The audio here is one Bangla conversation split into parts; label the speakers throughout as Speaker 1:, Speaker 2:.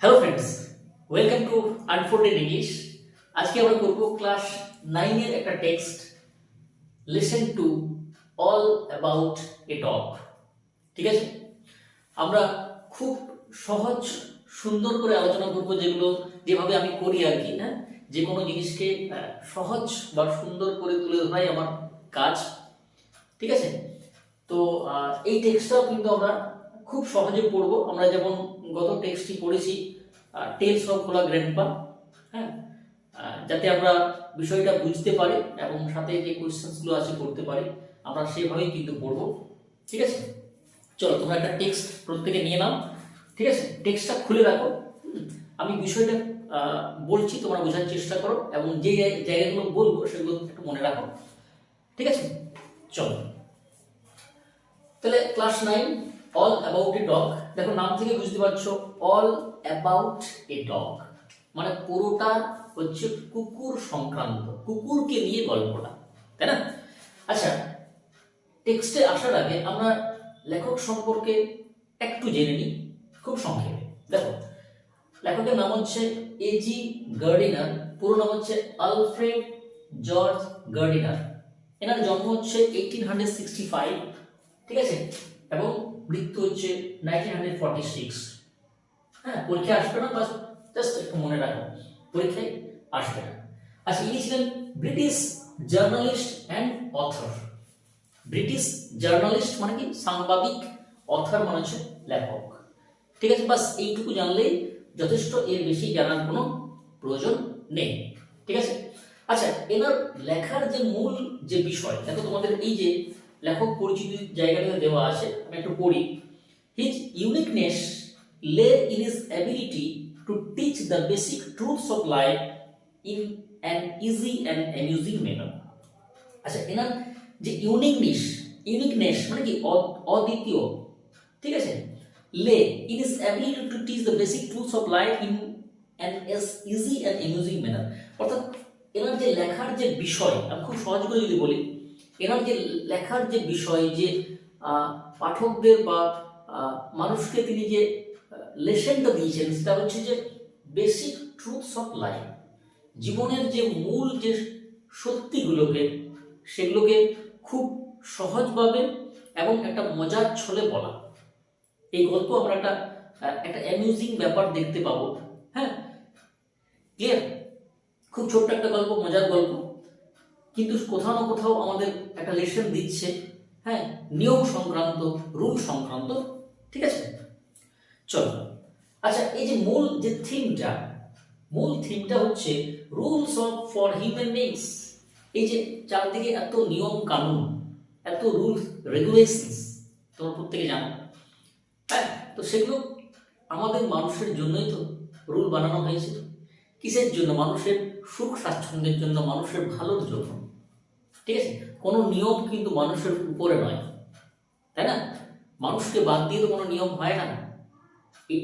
Speaker 1: Hello friends welcome to unfolded English আজকে আমরা করব ক্লাস নাইনের একটা text listen to all about a talk ঠিক আছে? আমরা খুব সহজ, সুন্দর করে আলোচনা করব যেগুলো যেভাবে আমি করি আর কি হ্যাঁ? যে কোনো জিনিসকে সহজ বা সুন্দর করে তুলে ধরাই আমার কাজ। ঠিক আছে? তো এই টেক্সটটাও কিন্তু আমরা খুব সহজে পড়ব। আমরা যেমন গত টেক্সটটি পড়েছি টেলস অফ খোলা গ্র্যান্ডপা হ্যাঁ? যাতে আমরা বিষয়টা বুঝতে পারি এবং সাথে যে কোয়েশ্চেন্সগুলো আছে করতে পারি, আমরা সেভাবেই কিন্তু পড়ব। ঠিক আছে? চলো, তোমরা একটা টেক্সট প্রত্যেকে নিয়ে নাও। ঠিক আছে? টেক্সটটা খুলে রাখো। আমি বিষয়টা বলছি, তোমরা বোঝার চেষ্টা করো এবং যে জায়- জায়গাগুলো বলব, সেগুলো একটু মনে রাখো। ঠিক আছে? চলো। তাহলে class nine all about a dog দেখো, নাম থেকে বুঝতে পারছ অল অ্যাবাউট এ ডগ মানে পুরোটা হচ্ছে কুকুর সংক্রান্ত, কুকুরকে নিয়ে গল্পটা, তাই না? আচ্ছা টেক্সটে আসার আগে আমরা লেখক সম্পর্কে একটু জেনে নিই, খুব সংক্ষেপে। দেখো, লেখকের নাম হচ্ছে এজি গার্ডিনার পুরো নাম হচ্ছে আলফ্রেড জর্জ গার্ডিনার এনার জন্ম হচ্ছে এইটিন হান্ড্রেড সিক্সটি ফাইভ ঠিক আছে? এবং মৃত্যু হচ্ছে নাইনটিন হান্ড্রেড ফর্টি সিক্স হ্যাঁ পরীক্ষায় আসবে না, বাস জাস্ট একটু মনে রাখো, পরীক্ষায় আসবে না। আচ্ছা ইনি ছিলেন British journalist and author British journalist মানে কি? সাংবাদিক অথর মানে হচ্ছে লেখক। ঠিক আছে, বাস এইটুকু জানলেই যথেষ্ট, এর বেশি জানার কোনো প্রয়োজন নেই। ঠিক আছে? আচ্ছা এনার লেখার যে মূল যে বিষয়, দেখো তোমাদের এই যে লেখক পরিচিতি জায়গাটাতে দেওয়া আছে, আমি একটু পড়ি। His uniqueness lay in his ability to teach the basic truths of life in an easy and amusing manner আচ্ছা এনার যে ইউনিকনেস ইউনিকনেস মানে কি? অদ্বিতীয়। ঠিক আছে? Lay in is ability to teach the basic truths of life in an S easy and amusing manner অর্থাৎ, এনার যে লেখার যে বিষয়, আমি খুব সহজ করে যদি বলি এনার যে লেখার যে বিষয়, যে পাঠকদের বা মানুষকে তিনি যে লেসনটা দিয়েছেন, সেটা হচ্ছে যে বেসিক ট্রুথস অফ লাইফ জীবনের যে মূল যে সত্যিগুলোকে, সেগুলোকে খুব সহজভাবে এবং একটা মজার ছলে বলা। এই গল্প আমরা একটা একটা অ্যামিউজিং ব্যাপার দেখতে পাবো। হ্যাঁ? ক্লিয়ার খুব ছোট্ট একটা গল্প, মজার গল্প। কিন্তু কোথাও না কোথাও আমাদের একটা লেসন দিচ্ছে হ্যাঁ? নিয়ম সংক্রান্ত, রুল সংক্রান্ত, ঠিক আছে? চলো। আচ্ছা এই যে মূল যে থিমটা, মূল থিমটা হচ্ছে rules of for human beings. এই যে চারদিকে এত নিয়ম কানুন, এত রুলস, রেগুলেশনস, তোমরা প্রত্যেকে জানো। হ্যাঁ তো সেগুলো আমাদের মানুষের জন্যই তো রুল বানানো হয়েছে। কিসের জন্য? মানুষের সুখ স্বাচ্ছন্দ্যের জন্য, মানুষের ভালোর জন্য। ঠিক আছে? কোনো নিয়ম কিন্তু মানুষের উপরে নয়। তাই না? মানুষকে বাদ দিয়ে তো কোনো নিয়ম হয় না।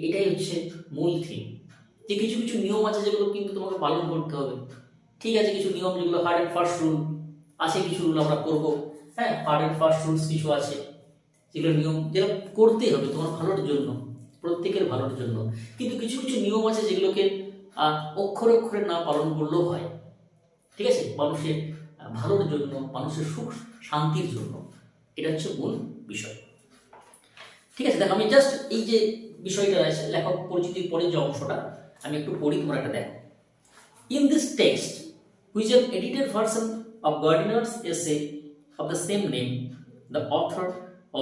Speaker 1: এটাই হচ্ছে মূল থিম যে কিছু কিছু নিয়ম আছে যেগুলো কিন্তু তোমাকে পালন করতে হবে। ঠিক আছে, কিছু নিয়ম যেগুলো হার্ড অ্যান্ড ফার্স্ট রুল আছে, কিছু রুল আমরা করব। হ্যাঁ হার্ড অ্যান্ড ফার্স্ট রুলস কিছু আছে। যেগুলো নিয়ম, যেগুলো করতেই হবে তোমার ভালোর জন্য, প্রত্যেকের ভালোর জন্য। কিন্তু কিছু কিছু নিয়ম আছে যেগুলোকে অক্ষরে অক্ষরে না পালন করলেও হয়। ঠিক আছে? মানুষের ভালোর জন্য, মানুষের সুখ, শান্তির জন্য। এটা হচ্ছে মূল বিষয়। ঠিক আছে, দেখো, আমি জাস্ট এই যে বিষয়টা আছে লেখক পরিচিতির পরে যে অংশটা, আমি একটু পড়ি, তোমার একটা দেখ। In this text which a edited version of Gardiner's essay of the same name the author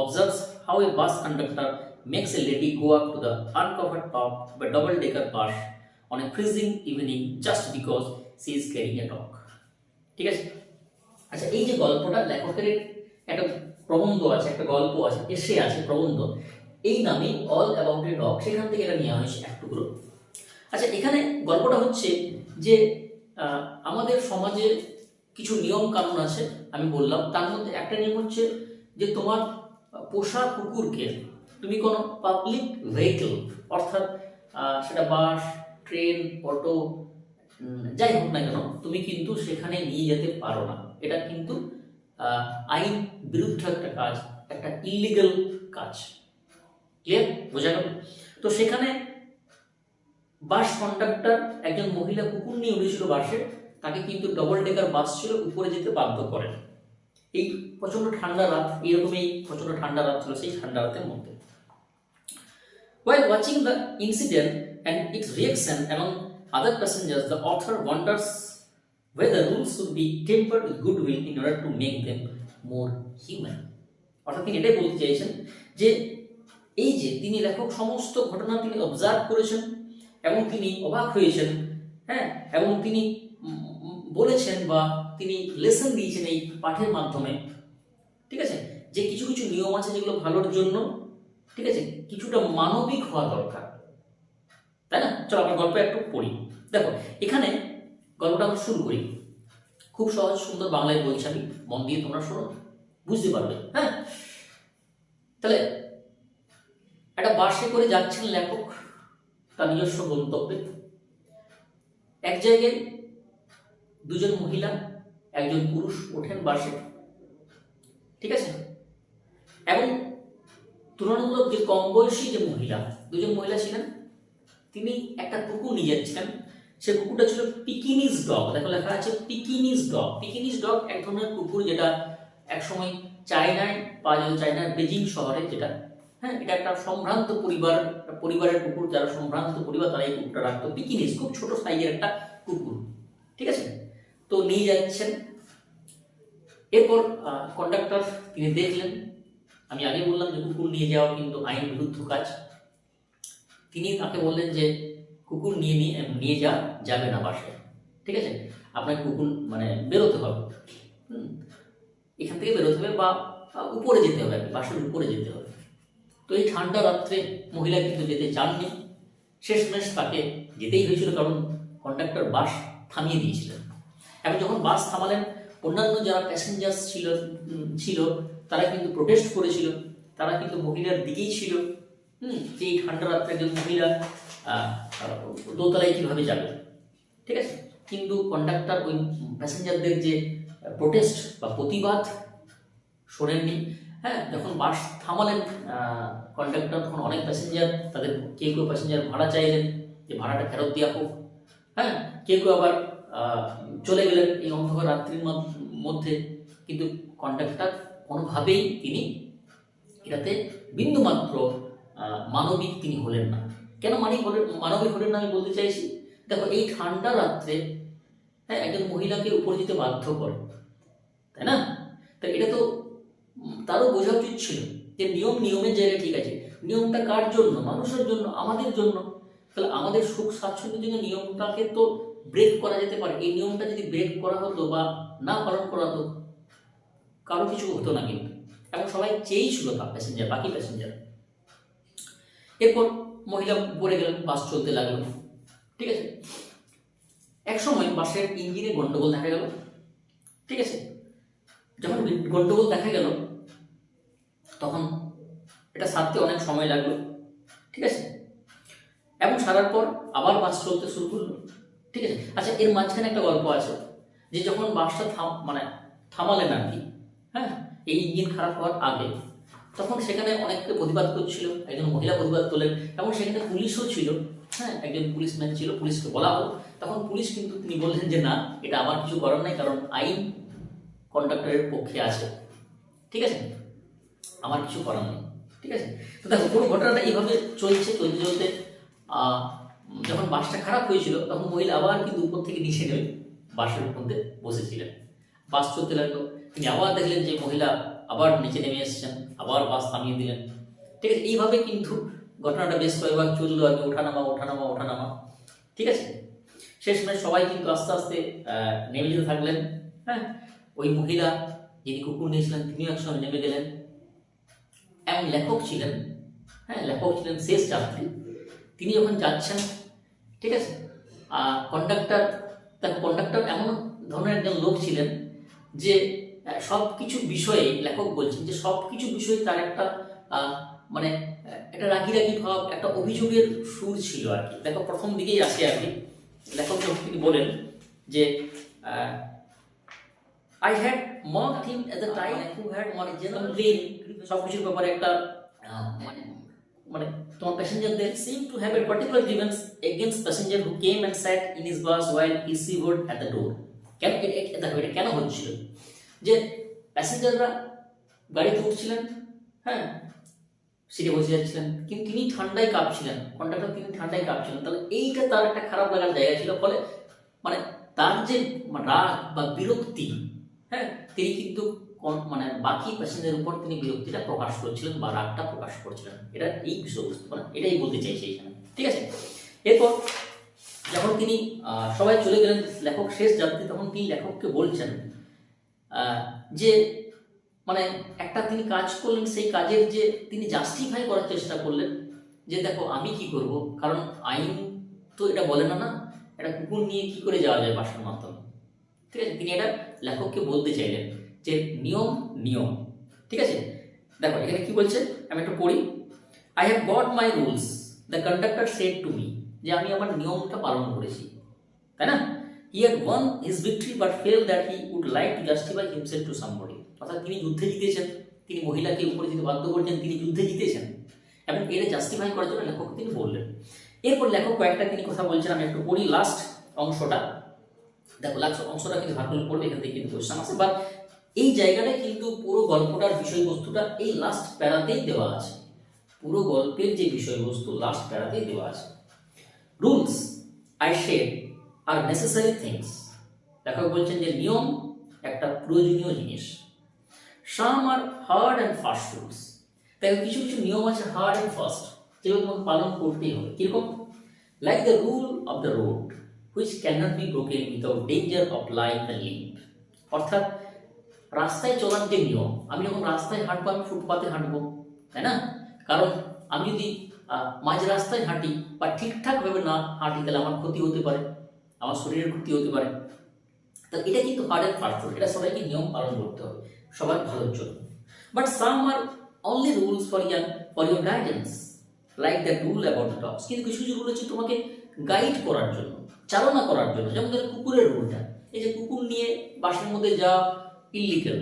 Speaker 1: observes how a bus conductor makes a lady go up to the uncover top বা double decker bus on a freezing evening just because she is carrying a dog ঠিক আছে? আচ্ছা এই যে গল্পটা লেখকের একটা প্রবন্ধ আছে, একটা গল্প আছে এসে আছে, প্রবন্ধ। এই নামে অল অ্যাবাউট এ ডগ সেখান থেকে এটা নেওয়া হয়েছে এক টুকরো। আচ্ছা এখানে গল্পটা হচ্ছে যে আমাদের সমাজে কিছু নিয়ম কানুন আছে, আমি বললাম। তার মধ্যে একটা নিয়ম হচ্ছে যে, তোমার পোষা কুকুরকে তুমি কোনো পাবলিক ভেহিকেল অর্থাৎ সেটা বাস, ট্রেন, অটো যাই হোক না কেন, তুমি কিন্তু সেখানে নিয়ে যেতে পারো না। এটা কিন্তু আইন বিরুদ্ধ একটা কাজ, একটা ইলিগাল কাজ। ক্লিয়ার বোঝা গেল? তো সেখানে বাস কন্ডাক্টর একজন মহিলা কুকুর নিয়ে উঠেছিল বাসে, তাকে কিন্তু ডবল ডেকার বাস ছিল, উপরে যেতে বাধ্য করেন। এই প্রচণ্ড ঠান্ডা রাত, এইরকমই প্রচণ্ড ঠান্ডা রাত ছিল সেই ঠান্ডা রাতের মধ্যে। While watching the incident and its reaction among other passengers, the author wonders whether rules should be tempered with goodwill in order to make them more human. অর্থাৎ তিনি এটাই বলতে চাইছেন যে এই যে তিনি লেখক সমস্ত ঘটনা তিনি অবজার্ভ করেছেন এবং তিনি অবাক হয়েছেন হ্যাঁ এবং তিনি বলেছেন বা তিনি লেসন দিয়েছেন এই পাঠের মাধ্যমে ঠিক আছে? যে কিছু কিছু নিয়ম আছে যেগুলো ভালোর জন্য ঠিক আছে? কিছুটা মানবিক হওয়া দরকার। চলো আমরা গল্প একটু পড়ি। দেখো, এখানে গল্পটা আমরা শুরু করি। খুব সহজ, সুন্দর বাংলায় বলছি আমি মন দিয়ে তোমরা শোনো, বুঝতে পারবে হ্যাঁ? তাহলে, একটা বাসে করে যাচ্ছেন লেখক তার নিজস্ব গন্তব্যে। এক জায়গায় দুজন মহিলা, একজন পুরুষ ওঠেন বাসে। ঠিক আছে? এবং তুলনামূলক যে কম বয়সী যে মহিলা, দুজন মহিলা ছিলেন তিনি একটা কুকুর নিয়ে যাচ্ছিলেন। সে কুকুরটা ছিল পিকিনিস ডগ দেখো লেখা আছে পিকিনিস ডগ পিকিনিস ডগ এক ধরনের কুকুর যেটা একসময় চায়নায় পাওয়া যেত চায়নার বেজিং শহরে যেটা হ্যাঁ এটা একটা সম্ভ্রান্ত পরিবার, পরিবারের কুকুর, যারা সম্ভ্রান্ত পরিবার, তারা এই কুকুরটা রাখতো। পিকিনিস খুব ছোট সাইজের একটা কুকুর, ঠিক আছে? তো নিয়ে যাচ্ছেন। এরপর কন্ডাক্টর তিনি দেখলেন। আমি আগে বললাম যে কুকুর নিয়ে যাওয়া কিন্তু আইন বিরুদ্ধ কাজ। তিনি তাকে বললেন যে, কুকুর নিয়ে নিয়ে নিয়ে যাওয়া যাবে না বাসায়। ঠিক আছে? আপনাকে কুকুর মানে বেরোতে হবে। এখান থেকে বেরোতে হবে বা উপরে যেতে হবে বাসের উপরে যেতে হবে। তো এই ঠান্ডা রাত্রে মহিলা কিন্তু যেতে চাননি। শেষমেশ তাকে যেতেই হয়েছিল কারণ কন্ডাক্টর বাস থামিয়ে দিয়েছিলেন এবং যখন বাস থামালেন, অন্যান্য যারা প্যাসেঞ্জার ছিল ছিল, তারা কিন্তু প্রোটেস্ট করেছিল। তারা কিন্তু মহিলার দিকেই ছিল। হুম, এই ঠান্ডা রাত্রে একজন মহিলা দোতলায় কীভাবে যাবে? ঠিক আছে? কিন্তু কন্ডাক্টর ওই প্যাসেঞ্জারদের যে প্রোটেস্ট বা প্রতিবাদ শোনেননি হ্যাঁ যখন বাস থামালেন কন্ডাক্টর তখন অনেক প্যাসেঞ্জার তাদের কেউ কেউ প্যাসেঞ্জার ভাড়া চাইলেন যে ভাড়াটা ফেরত দেওয়া হোক হ্যাঁ কেউ কেউ আবার চলে গেলেন এই অন্ধকার রাত্রির মধ্যে, কিন্তু কন্ডাক্টর কোনোভাবেই তিনি এটাতে বিন্দুমাত্র মানবিক তিনি হলেন না। কেন মানিক হলেন মানবিক হলেন না আমি বলতে চাইছি? দেখো, এই ঠান্ডা রাত্রে হ্যাঁ একজন মহিলাকে উপরে যেতে বাধ্য করে, তাই না? তা এটা তো তারও বোঝা উচিত ছিল যে নিয়ম নিয়মের জায়গায় ঠিক আছে। নিয়মটা কার জন্য? মানুষের জন্য, আমাদের জন্য। তাহলে আমাদের সুখ স্বাচ্ছন্দ্যের জন্য নিয়মটাকে তো ব্রেক করা যেতে পারে। এই নিয়মটা যদি ব্রেক করা হতো বা না পালন করা হতো, কারও কিছু হতো না কিন্তু। এবং সবাই চেয়েই ছিল তা প্যাসেঞ্জার বাকি প্যাসেঞ্জার এরপর মহিলা পড়ে গেলেন, বাস চলতে লাগল। ঠিক আছে? এক সময় বাসের ইঞ্জিনে গন্ডগোল দেখা গেল। ঠিক আছে? যখন গন্ডগোল দেখা গেল, তখন এটা সারতে অনেক সময় লাগল। ঠিক আছে? এবং সারার পর আবার বাস চলতে শুরু করল। ঠিক আছে? আচ্ছা এর মাঝখানে একটা গল্প আছে যে যখন বাসটা থাম মানে থামালেন আর কি হ্যাঁ? এই ইঞ্জিন খারাপ হওয়ার আগে তখন সেখানে অনেকে প্রতিবাদ করছিল, একজন মহিলা প্রতিবাদ করলেন, এবং সেখানে পুলিশও ছিল হ্যাঁ একজন পুলিশম্যান ছিল, পুলিশকে বলা হলো তখন পুলিশ কিন্তু তিনি বললেন যে, না, এটা আমার কিছু করার নাই, কারণ আইন কন্ডাক্টরের পক্ষে আছে। ঠিক আছে? আমার কিছু করার নেই। ঠিক আছে? তো দেখো, পুরো ঘটনাটা এইভাবে চলছে, চলতে চলতে যখন বাসটা খারাপ হয়েছিল, তখন মহিলা আবার কিন্তু উপর থেকে নিচে নেমে বাসের মধ্যে বসেছিলেন। বাস চলতে লাগল। তিনি আবার দেখলেন যে মহিলা আবার নিচে নেমে এসেছেন, আবার বাস থামিয়ে দিলেন। ঠিক আছে, এইভাবে কিন্তু ঘটনাটা বেশ কয়েকবার চলল আর কি ওঠানামা ওঠানামা ওঠানামা ঠিক আছে? শেষমেশ সবাই কিন্তু আস্তে আস্তে নেমে যেতে থাকলেন। হ্যাঁ ওই মহিলা যিনি কুকুর নিয়েছিলেন, তিনিও একসঙ্গে নেমে গেলেন। এবং লেখক ছিলেন হ্যাঁ লেখক ছিলেন শেষ যাত্রী। তিনি যখন যাচ্ছেন, ঠিক আছে আর কন্ডাক্টর তার কন্ডাক্টর এমন ধরনের একজন লোক ছিলেন যে সব কিছু বিষয়ে লেখক বলছেন যে সব কিছু বিষয়ে তার একটা মানে একটা রাগি রাগি ভাব, একটা অভিযোগের সুর ছিল আর কি। দেখো, প্রথম দিকেই আসে আর কি লেখক যখন তিনি বলেন যে I had mock him at the time who had মানে জেনারেল সব কিছুর ব্যাপারে একটা মানে মানে তোমার প্যাসেঞ্জারদের seem to have a particular grievance against passenger who came and sat in his bus while he shivered at the door কেন? এটা কেন হচ্ছিল? যে প্যাসেঞ্জাররা গাড়িতে উঠছিলেন হ্যাঁ সিটে বসে যাচ্ছিলেন, কিন্তু তিনি ঠান্ডায় কাঁপছিলেন, কন্ডাক্টর তিনি ঠান্ডায় কাঁপছিলেন। তাহলে এইটা তার একটা খারাপ লাগার জায়গা ছিল, ফলে মানে তার যে রাগ বা বিরক্তি হ্যাঁ তিনি কিন্তু কোন- মানে বাকি প্যাসেঞ্জারের উপর তিনি বিরক্তিটা প্রকাশ করছিলেন বা রাগটা প্রকাশ করছিলেন। এটা এই বিষয়বস্তু মানে এটাই বলতে চাইছি এখানে, ঠিক আছে? এরপর যখন তিনি সবাই চলে গেলেন লেখক শেষ যাত্রী, তখন তিনি লেখককে বলছেন যে মানে একটা তিনি কাজ করলেন, সেই কাজের যে তিনি জাস্টিফাই করার চেষ্টা করলেন, যে দেখো আমি কি করব? কারণ আইন তো এটা বলে না না? এটা কুকুর নিয়ে কি করে যাওয়া যায় বাসার মাধ্যমে? ঠিক আছে, তিনি এটা লেখককে বলতে চাইলেন যে নিয়ম নিয়ম। ঠিক আছে? দেখো, এখানে কি বলছে? আমি একটু পড়ি। I have got my rules the conductor said to me যে আমি আমার নিয়মটা পালন করেছি। তাই না? He had won his victory but felt that he would like to justify himself to somebody অর্থাৎ তিনি যুদ্ধে জিতেছেন, তিনি মহিলাকে উপরে যেতে বাধ্য করছেন, তিনি যুদ্ধে জিতেছেন। এবং এটা জাস্টিফাই করার জন্য লেখক তিনি বললেন। এরপর লেখক কয়েকটা তিনি কথা বলছেন, আমি একটু পড়ি লাস্ট অংশটা। দেখো লাস্ট অংশটা কিন্তু ভাগ করে পড়বে, এখান থেকে কিন্তু কোয়েশ্চন আছে বাট এই জায়গাটায় কিন্তু পুরো গল্পটার বিষয়বস্তুটা এই লাস্ট প্যারাতেই দেওয়া আছে। পুরো গল্পের যে বিষয়বস্তু লাস্ট প্যারাতেই দেওয়া আছে। Rules I said are necessary things লেখক বলছেন যে নিয়ম একটা প্রয়োজনীয় জিনিস। Some are hard and fast rules দেখো কিছু কিছু নিয়ম আছে হার্ড অ্যান্ড ফাস্ট যেগুলো তোমাকে পালন করতেই হবে। কীরকম? Like the rule of the road which cannot be broken without danger of life and leave অর্থাৎ রাস্তায় চলার যে নিয়ম, আমি যখন রাস্তায় হাঁটবো, আমি ফুটপাতে হাঁটবো, তাই না? কারণ আমি যদি মাঝ রাস্তায় হাঁটি বা ঠিকঠাকভাবে না হাঁটি, তাহলে আমার ক্ষতি হতে পারে। আমার শরীরের ক্ষতি হতে পারে। তো এটা কিন্তু হার্ড অ্যান্ড ফাস্ট এটা সবাইকে নিয়ম পালন করতে হবে, সবার ভালোর জন্য। But some are only rules for your for your guidance like the rule about the dogs কিন্তু কিছু কিছু রুল হচ্ছে তোমাকে গাইড করার জন্য, চালনা করার জন্য। যেমন ধরো কুকুরের রুলটা এই যে কুকুর নিয়ে বাসের মধ্যে যাওয়া ইলিগাল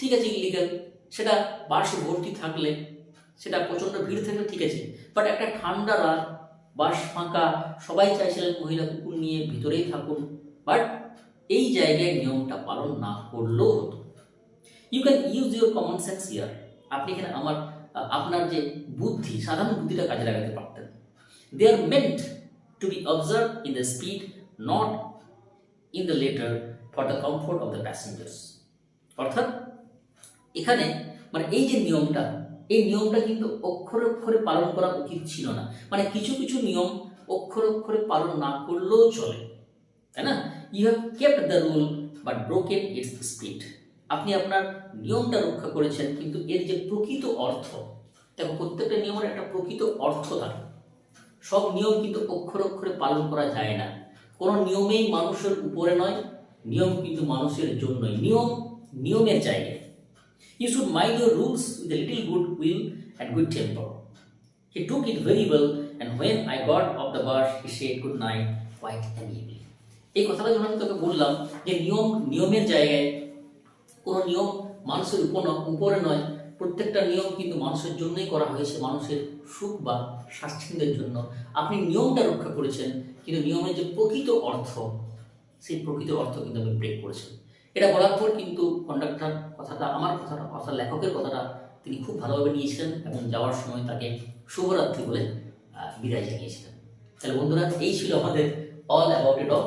Speaker 1: ঠিক আছে ইলিগাল সেটা বাসে ভর্তি থাকলে, সেটা প্রচণ্ড ভিড় থাকলে ঠিক আছে। বাট একটা ঠান্ডা রাত বাস ফাঁকা, সবাই চাইছিলেন মহিলা কুকুর নিয়ে ভিতরেই থাকুন বাট এই জায়গায় নিয়মটা পালন না করলেও হতো। You can use your common sense ইয়ার আপনি এখানে আমার, আপনার যে বুদ্ধি, সাধারণ বুদ্ধিটা কাজে লাগাতে পারতেন। They are meant to be observe in the speed not in the letter for the comfort of the passengers অর্থাৎ, এখানে মানে এই যে নিয়মটা এই নিয়মটা কিন্তু অক্ষরে অক্ষরে পালন করা উচিত ছিল না। মানে কিছু কিছু নিয়ম অক্ষরে অক্ষরে পালন না করলেও চলে, তাই না? You have kept the rule but broken its speed আপনি আপনার নিয়মটা রক্ষা করেছেন, কিন্তু এর যে প্রকৃত অর্থ, দেখো প্রত্যেকটা নিয়মের একটা প্রকৃত অর্থ থাকে। সব নিয়ম কিন্তু অক্ষরে অক্ষরে পালন করা যায় না। কোনো নিয়মেই মানুষের উপরে নয়, নিয়ম কিন্তু মানুষের জন্যই। নিয়ম, নিয়মের জায়গায়। You should mind your rules with a little good will and good temper he took it very well and when I got off the bus he said good night white amiably এই কথাটা যখন আমি তোকে বললাম যে নিয়ম, নিয়মের জায়গায় কোনো নিয়ম মানুষের উপরে নয় প্রত্যেকটা নিয়ম কিন্তু মানুষের জন্যই করা হয়েছে, মানুষের সুখ বা স্বাচ্ছন্দ্যের জন্য। আপনি নিয়মটা রক্ষা করেছেন, কিন্তু নিয়মের যে প্রকৃত অর্থ, সেই প্রকৃত অর্থ কিন্তু আপনি ব্রেক করেছেন। এটা বলার পর কিন্তু কন্ডাক্টর কথাটা, আমার কথাটা, অর্থাৎ লেখকের কথাটা তিনি খুব ভালোভাবে নিয়েছিলেন এবং যাওয়ার সময় তাকে শুভরাত্রি বলে বিদায় জানিয়েছিলেন। তাহলে বন্ধুরা, এই ছিল আমাদের অল অ্যাবাউট এ ডগ